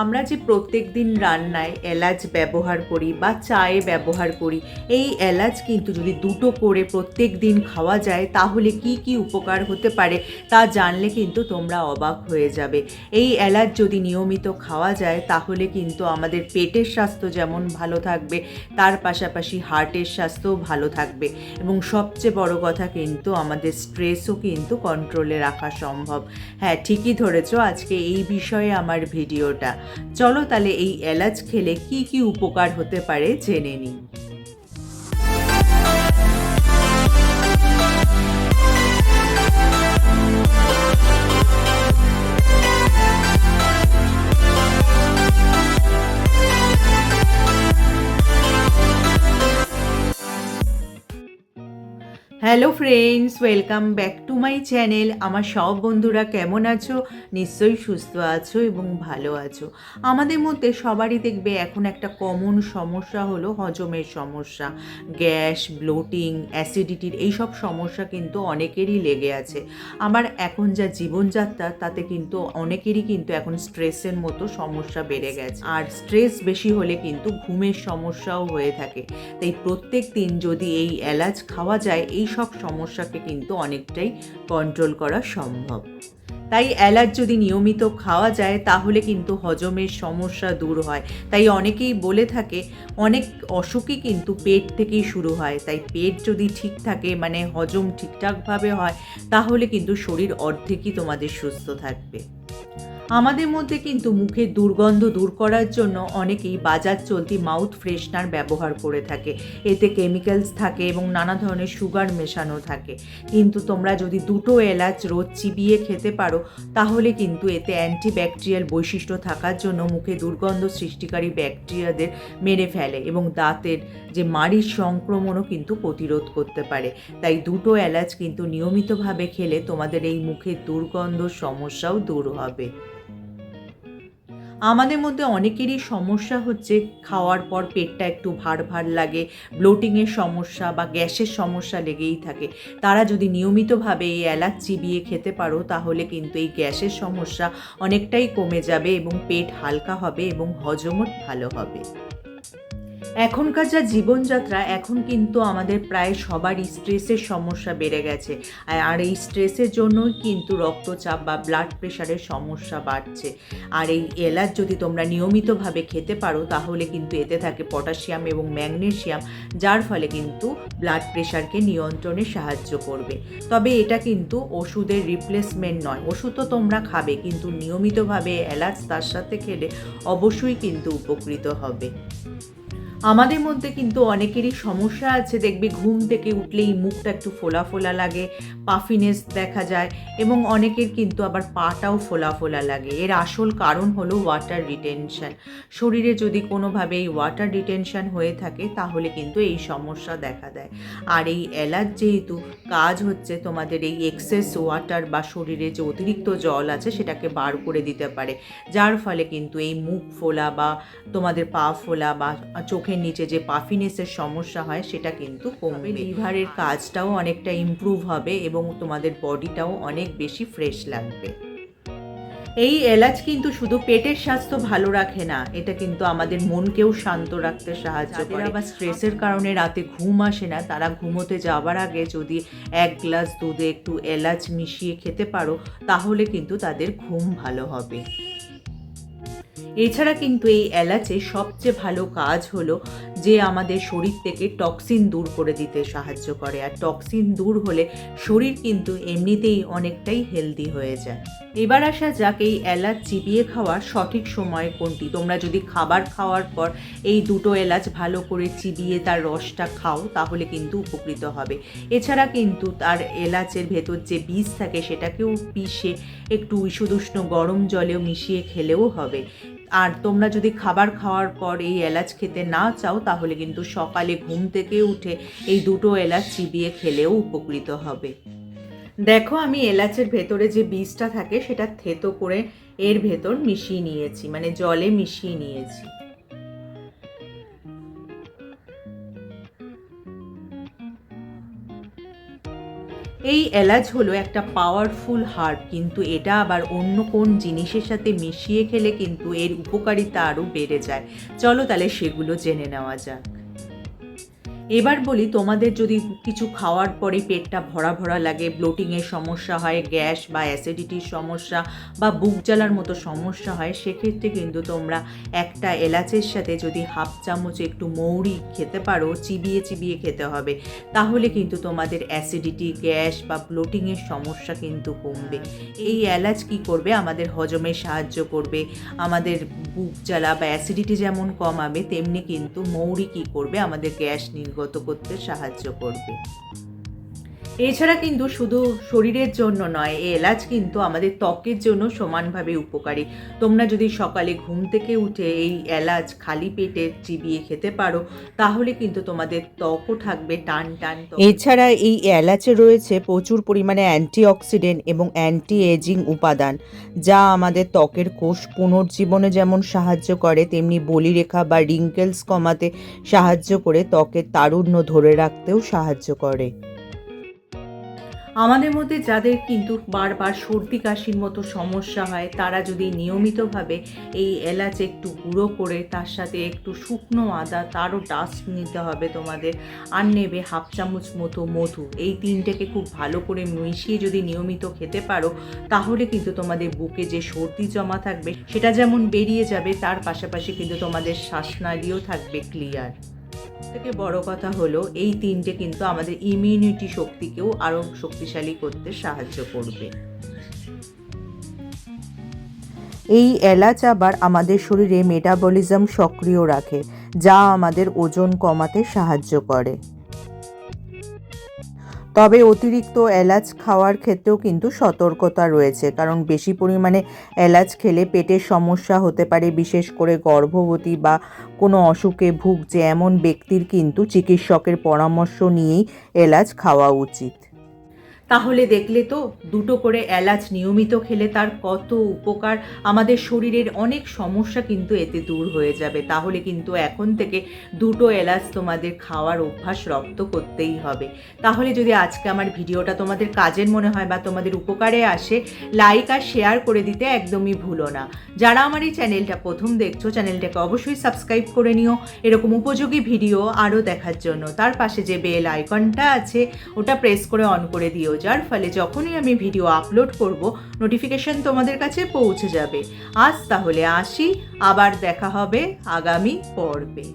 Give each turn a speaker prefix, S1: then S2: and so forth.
S1: আমরা যে প্রত্যেক দিন রান্নায় এলাচ ব্যবহার করি বা চায়ে ব্যবহার করি, এই এলাচ কিন্তু যদি দুটো করে প্রত্যেক দিন খাওয়া যায়, তাহলে কি কি উপকার হতে পারে তা জানলে কিন্তু তোমরা অবাক হয়ে যাবে। এই এলাচ যদি নিয়মিত খাওয়া যায়, তাহলে কিন্তু আমাদের পেটের স্বাস্থ্য যেমন ভালো থাকবে, তার পাশাপাশি হার্টের স্বাস্থ্যও ভালো থাকবে। এবং সবচেয়ে বড় কথা কিন্তু আমাদের স্ট্রেসও কিন্তু কন্ট্রোলে রাখা সম্ভব। হ্যাঁ ঠিকই ধরেছো, আজকে এই বিষয়ে আমার ভিডিওটা। চলো তাহলে এই এলাচ খেলে কি কি উপকার হতে পারে জেনে নিই। Hello friends welcome back to my channel আমার সব বন্ধুরা কেমন আছো? নিশ্চয়ই সুস্থ আছো এবং ভালো আছো। আমাদের মধ্যে সবারই দেখবে এখন একটা কমন সমস্যা হলো হজমের সমস্যা। গ্যাস ব্লোটিং অ্যাসিডিটির এইসব সমস্যা কিন্তু অনেকেরই লেগে আছে। আমার এখন যা জীবনযাত্রা, তাতে কিন্তু অনেকেরই কিন্তু এখন স্ট্রেসের মতো সমস্যা বেড়ে গেছে। আর স্ট্রেস বেশি হলে কিন্তু ঘুমের সমস্যাও হয়ে থাকে। তাই প্রত্যেক দিন যদি এই এলাচ খাওয়া যায়, এই সব সমস্যাকে কিন্তু অনেকটাই কন্ট্রোল করা সম্ভব। তাই এলাচ যদি নিয়মিত খাওয়া যায়, তাহলে কিন্তু হজমের সমস্যা দূর হয়। তাই অনেকেই বলে থাকে, অনেক অসুখই কিন্তু পেট থেকেই শুরু হয়। তাই পেট যদি ঠিক থাকে মানে হজম ঠিকঠাকভাবে হয়, তাহলে কিন্তু শরীর অর্ধেকই তোমাদের সুস্থ থাকবে। আমাদের মধ্যে কিন্তু মুখের দুর্গন্ধ দূর করার জন্য অনেকেই বাজার চলতি মাউথ ফ্রেশনার ব্যবহার করে থাকে। এতে কেমিক্যালস থাকে এবং নানা ধরনের সুগার মেশানো থাকে। কিন্তু তোমরা যদি দুটো এলাচ রোজ চিবিয়ে খেতে পারো, তাহলে কিন্তু এতে অ্যান্টিব্যাকটেরিয়াল বৈশিষ্ট্য থাকার জন্য মুখে দুর্গন্ধ সৃষ্টিকারী ব্যাকটেরিয়াদের মেরে ফেলে এবং দাঁতের যে মাড়ির সংক্রমণও কিন্তু প্রতিরোধ করতে পারে। তাই দুটো এলাচ কিন্তু নিয়মিতভাবে খেলে তোমাদের এই মুখের দুর্গন্ধ সমস্যাও দূর হবে। আমাদের মধ্যে অনেকেরই সমস্যা হচ্ছে খাওয়ার পর পেটটা একটু ভার ভার লাগে ব্লোটিংয়ের সমস্যা বা গ্যাসের সমস্যা লেগেই থাকে। তারা যদি নিয়মিতভাবে এই এলাচ চিবিয়ে খেতে পারো, তাহলে কিন্তু এই গ্যাসের সমস্যা অনেকটাই কমে যাবে এবং পেট হালকা হবে এবং হজমও ভালো হবে। এখনকার যা জীবনযাত্রা, এখন কিন্তু আমাদের প্রায় সবারই স্ট্রেসের সমস্যা বেড়ে গেছে। আর এই স্ট্রেসের জন্যই কিন্তু রক্তচাপ বা ব্লাড প্রেশারের সমস্যা বাড়ছে। আর এই এলাচ যদি তোমরা নিয়মিতভাবে খেতে পারো, তাহলে কিন্তু এতে থাকে পটাশিয়াম এবং ম্যাগনেশিয়াম, যার ফলে কিন্তু ব্লাড প্রেশারকে নিয়ন্ত্রণে সাহায্য করবে। তবে এটা কিন্তু ওষুধের রিপ্লেসমেন্ট নয়। ওষুধ তো তোমরা খাবে, কিন্তু নিয়মিতভাবে এলাচ তার সাথে খেলে অবশ্যই কিন্তু উপকৃত হবে। আমাদের মধ্যে কিন্তু অনেকেরই সমস্যা আছে। দেখবে ঘুম থেকে উঠলেই মুখটা একটু ফোলা ফোলা লাগে, পাফিনেস দেখা যায় এবং অনেকের কিন্তু আবার পাটাও ফোলা ফোলা লাগে। এর আসল কারণ হলো ওয়াটার রিটেনশন শরীরে যদি কোনোভাবে এই ওয়াটার রিটেনশন হয়ে থাকে, তাহলে কিন্তু এই সমস্যা দেখা দেয়। আর এই এলাচ যেহেতু কাজ হচ্ছে, তোমাদের এই এক্সেস ওয়াটার বা শরীরে যে অতিরিক্ত জল আছে, সেটাকে বার করে দিতে পারে। যার ফলে কিন্তু এই মুখ ফোলা বা তোমাদের পা ফোলা বা চোখে চোখের নিচে যে পাফিনেসের সমস্যা হয় সেটা কিন্তু কমবে। লিভারের কাজটাও অনেকটা ইমপ্রুভ হবে এবং তোমাদের বডিটাও অনেক বেশি ফ্রেশ লাগবে। এই এলাচ কিন্তু শুধু পেটের স্বাস্থ্য ভালো রাখে না এটা কিন্তু আমাদের মনকেও শান্ত রাখতে সাহায্য করে। আবার স্ট্রেসের কারণে রাতে ঘুম আসে না তারা ঘুমোতে যাওয়ার আগে যদি এক গ্লাস দুধে একটু এলাচ মিশিয়ে খেতে পারো তাহলে কিন্তু তাদের ঘুম ভালো হবে। এছাড়া কিন্তু এই এলাচে সবচেয়ে ভালো কাজ হলো যে আমাদের শরীর থেকে টক্সিন দূর করে দিতে সাহায্য করে। আর টক্সিন দূর হলে শরীর কিন্তু এমনিতেই অনেকটাই হেলদি হয়ে যায়। এবার আসা যাক এই এলাচ চিবিয়ে খাওয়ার সঠিক সময় কোনটি। তোমরা যদি খাবার খাওয়ার পর এই দুটো এলাচ ভালো করে চিবিয়ে তার রসটা খাও, তাহলে কিন্তু উপকৃত হবে। এছাড়া কিন্তু তার এলাচের ভেতর যে বীজ থাকে, সেটাকেও পিষে একটু ইসুদুষ্ণ গরম জলেও মিশিয়ে খেলেও হবে। আর তোমরা যদি খাবার খাওয়ার পর এই এলাচ খেতে না চাও, তাহলে কিন্তু সকালে ঘুম থেকে উঠে এই দুটো এলাচ চিবিয়ে খেলেও উপকৃত হবে। দেখো আমি এলাচের ভেতরে যে বীজটা থাকে, সেটা থেতো করে এর ভেতর মিশিয়ে নিয়েছি মানে জলে মিশিয়ে নিয়েছি। এই এলাচ হলো একটা পাওয়ারফুল হার্ব কিন্তু এটা আবার অন্য কোন জিনিসের সাথে মিশিয়ে খেলে কিন্তু এর উপকারিতা আরও বেড়ে যায়। চলো তাহলে সেগুলো জেনে নেওয়া যাক। এবার বলি তোমাদের যদি কিছু খাওয়ার পরে পেটটা ভরা ভরা লাগে ব্লোটিংয়ের সমস্যা হয়, গ্যাস বা অ্যাসিডিটির সমস্যা বা বুক জ্বালার মতো সমস্যা হয়, সেক্ষেত্রে কিন্তু তোমরা একটা এলাচের সাথে যদি হাফ চামচ একটু মৌরি খেতে পারো, চিবিয়ে চিবিয়ে খেতে হবে, তাহলে কিন্তু তোমাদের অ্যাসিডিটি গ্যাস বা ব্লোটিংয়ের সমস্যা কিন্তু কমবে। এই এলাচ কি করবে? আমাদের হজমে সাহায্য করবে, আমাদের বুক জ্বালা বা অ্যাসিডিটি যেমন কমাবে, তেমনি কিন্তু মৌরি কি করবে? আমাদের গ্যাস নির্গত করতে সাহায্য করবে। থাকবে এছাড়া কিন্তু শুধু শরীরের জন্য নয় এই এলাচ কিন্তু আমাদের ত্বকের জন্য সমানভাবে উপকারী। তোমরা যদি সকালে ঘুম থেকে উঠে এই এলাচ খালি পেটে চিবিয়ে খেতে পারো, তাহলে কিন্তু তোমাদের ত্বকও থাকবে টান টান
S2: এছাড়া এই এলাচে রয়েছে প্রচুর পরিমাণে অ্যান্টিঅক্সিডেন্ট এবং অ্যান্টি এজিং উপাদান, যা আমাদের ত্বকের কোষ পুনর্জীবনে যেমন সাহায্য করে, তেমনি বলিরেখা বা রিঙ্কেলস কমাতে সাহায্য করে ত্বকের তারুণ্য ধরে রাখতেও সাহায্য করে।
S1: আমাদের মধ্যে যাদের কিন্তু বারবার সর্দি কাশির মতো সমস্যা হয়, তারা যদি নিয়মিতভাবে এই এলাচ একটু গুঁড়ো করে, তার সাথে একটু শুকনো আদা, তারও ডাস্ট নিতে হবে তোমাদের। আর নেবে হাফ চামচ মতো মধু। এই তিনটেকে খুব ভালো করে মিশিয়ে যদি নিয়মিত খেতে পারো, তাহলে কিন্তু তোমাদের বুকে যে সর্দি জমা থাকবে, সেটা যেমন বেরিয়ে যাবে, তার পাশাপাশি কিন্তু তোমাদের শ্বাসনালীও থাকবে ক্লিয়ার থেকে বড় কথা হলো, এই তিনটে কিন্তু আমাদের ইমিউনিটি শক্তিকেও আরও শক্তিশালী করতে সাহায্য করবে।
S2: এই এলাচ আবার আমাদের শরীরে মেটাবলিজম সক্রিয় রাখে, যা আমাদের ওজন কমাতে সাহায্য করে। তবে অতিরিক্ত এলাচ খাওয়ার ক্ষেত্রেও কিন্তু সতর্কতা রয়েছে, কারণ বেশি পরিমাণে এলাচ খেলে পেটের সমস্যা হতে পারে, বিশেষ করে গর্ভবতী বা কোনো অসুখে ভুগছে এমন ব্যক্তির কিন্তু চিকিৎসকের পরামর্শ নিয়েই এলাচ খাওয়া উচিত।
S1: তাহলে দেখলে তো দুটো করে এলাচ নিয়মিত খেলে তার কত উপকার। আমাদের শরীরের অনেক সমস্যা কিন্তু এতে দূর হয়ে যাবে। তাহলে কিন্তু এখন থেকে দুটো এলাচ তোমাদের খাওয়ার অভ্যাস রপ্ত করতেই হবে। তাহলে যদি আজকে আমার ভিডিওটা তোমাদের কাজের মনে হয় বা তোমাদের উপকারে আসে লাইক আর শেয়ার করে দিতে একদমই ভুলো না। যারা আমার এই চ্যানেলটা প্রথম দেখছ চ্যানেলটাকে অবশ্যই সাবস্ক্রাইব করে নিও। এরকম উপযোগী ভিডিও আরও দেখার জন্য। তার পাশে যে বেল আইকনটা আছে, ওটা প্রেস করে অন করে দিও। যার ফলে যখনই আমি ভিডিও আপলোড করব নোটিফিকেশন তোমাদের কাছে পৌঁছে যাবে। আজ তাহলে আসি, আবার দেখা হবে আগামী পর্বে।